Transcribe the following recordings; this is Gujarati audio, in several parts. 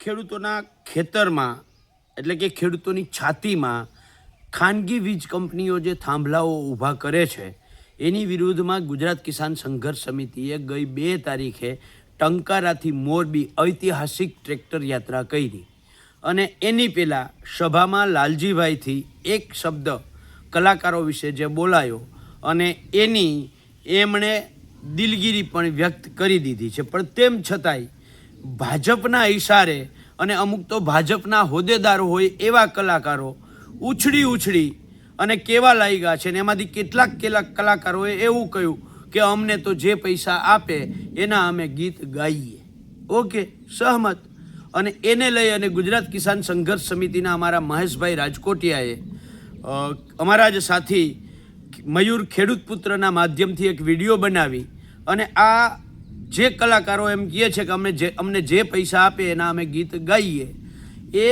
ખેડૂતોના ખેતરમાં, એટલે કે ખેડૂતોની છાતીમાં ખાનગી વીજ કંપનીઓ જે થાંભલાઓ ઊભા કરે છે, એની વિરુદ્ધમાં ગુજરાત કિસાન સંઘર્ષ સમિતિએ ગઈ બે તારીખે ટંકારાથી મોરબી ઐતિહાસિક ટ્રેક્ટર યાત્રા કરી. અને એની પહેલાં સભામાં લાલજીભાઈથી એક શબ્દ કલાકારો વિશે જે બોલાયો અને એની એમણે દિલગીરી પણ વ્યક્ત કરી દીધી છે. પણ તેમ છતાંય ભાજપના ઈશારે અને અમુક તો ભાજપના હોદ્દેદારો હોય એવા કલાકારો ઉછળી ઉછળી અને કેવા લાગ્યા છે ને એમાંથી કેટલાક કેટલાક કલાકારોએ એવું કહ્યું કે અમને તો જે પૈસા આપે એના અમે ગીત ગાઈએ. ઓકે, સહમત. અને એને લઈ અને ગુજરાત કિસાન સંઘર્ષ સમિતિના અમારા મહેશભાઈ રાજકોટિયાએ અમારા જ સાથી મયુર ખેડૂત પુત્રના માધ્યમથી એક વીડિયો બનાવી અને આ જે કલાકારો એમ કહે છે કે અમે જે, અમને જે પૈસા આપે એના અમે ગીત ગાઈએ, એ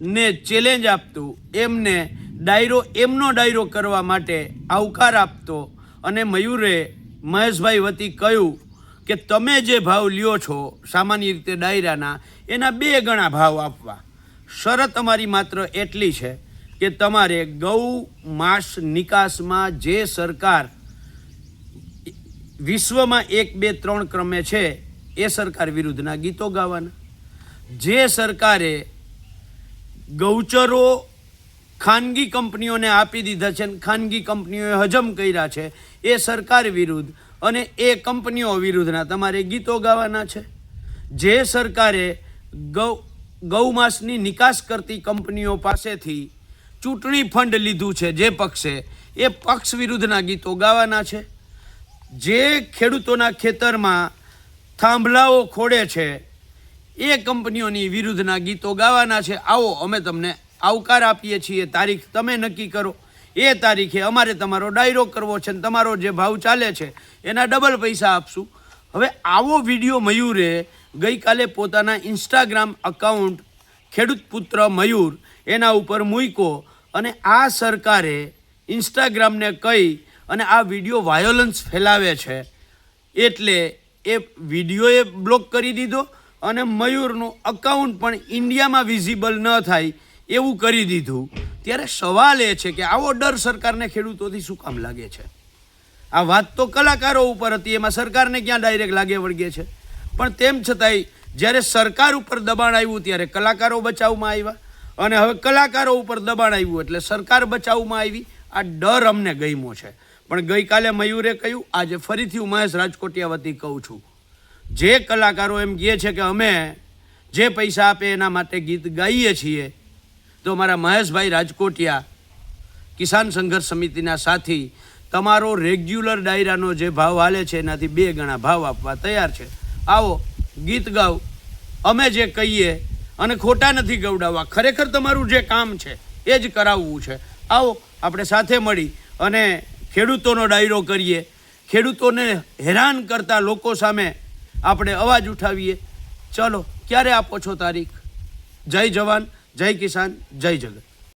ને ચેલેન્જ આપતું, એમને ડાયરો, એમનો ડાયરો કરવા માટે આવકાર આપતો. અને મયુરે મહેશભાઈ વતી કહ્યું કે તમે જે ભાવ લ્યો છો સામાન્ય રીતે ડાયરાના, એના બે ગણા ભાવ આપવા. શરત અમારી માત્ર એટલી છે કે તમારે ગૌ માસ નિકાસમાં જે સરકાર વિશ્વમાં એક, બે, ત્રણ ક્રમે છે, એ સરકાર વિરુદ્ધના ગીતો ગાવાના. જે સરકારે ગૌચરો ખાનગી કંપનીઓને આપી દીધા છે અને ખાનગી કંપનીઓએ હજમ કર્યા છે, એ સરકાર વિરુદ્ધ અને એ કંપનીઓ વિરુદ્ધના તમારે ગીતો ગાવાના છે. જે સરકારે ગૌ ગૌમાંસની નિકાસ કરતી કંપનીઓ પાસેથી ચૂંટણી ફંડ લીધું છે જે પક્ષે, એ પક્ષ વિરુદ્ધના ગીતો ગાવાના છે. જે ખેડૂતોના ખેતરમાં થાંભલાઓ ખોડે છે, એ કંપનીઓની વિરુદ્ધના ગીતો ગાવાના છે. આવો, અમે તમને આવકાર આપીએ છીએ. તારીખ તમે નક્કી કરો. એ તારીખે અમારે તમારો ડાયરો કરવો છે ને તમારો જે ભાવ ચાલે છે, એના ડબલ પૈસા આપશું. હવે આવો વીડિયો મયુરે ગઈકાલે પોતાના ઇન્સ્ટાગ્રામ અકાઉન્ટ ખેડૂત પુત્ર મયુર એના ઉપર મૂક્યો અને આ સરકારે ઇન્સ્ટાગ્રામને કહી અને આ વીડિયો વાયોલન્સ ફેલાવે છે. એટલે એ વિડીયોએ બ્લોક કરી દીધો અને મયુરનું અકાઉન્ટ પણ ઇન્ડિયામાં વિઝિબલ ન થાય એવું કરી દીધું. ત્યારે સવાલ એ છે કે આવો ડર સરકારને ખેડૂતોથી શું કામ લાગે છે? આ વાત તો કલાકારો ઉપર હતી, એમાં સરકારને ક્યાં ડાયરેક્ટ લાગે વળગે છે? પણ તેમ છતાંય, જ્યારે સરકાર ઉપર દબાણ આવ્યું ત્યારે કલાકારો બચાવમાં આવ્યા. અને હવે કલાકારો ઉપર દબાણ આવ્યું એટલે સરકાર બચાવમાં આવી. આ ડર અમને ગમ્યો છે. પણ ગઈકાલે મયુરે કહ્યું, આજે ફરીથી હું મહેશ રાજકોટિયા વતી કહું છું. જે કલાકારો એમ કહે છે કે અમે જે પૈસા આપે એના માટે ગીત ગાઈએ છીએ, તો મારા મહેશભાઈ રાજકોટિયા કિસાન સંઘર્ષ સમિતિના સાથી, તમારો રેગ્યુલર ડાયરાનો જે ભાવ હાલે છે, એનાથી બે ગણા ભાવ આપવા તૈયાર છે. આવો, ગીત ગાઓ. અમે જે કહીએ અને ખોટા નથી ગવડાવવા, ખરેખર તમારું જે કામ છે, એ જ કરાવવું છે. આવો, આપણે સાથે મળી અને ખેડૂતોનો ડાયરો કરીએ. ખેડૂતોને હેરાન કરતા લોકો સામે આપણે અવાજ ઉઠાવીએ. ચલો, ક્યારે આપો છો તારીખ? જય જવાન, જય કિસાન, જય જગત.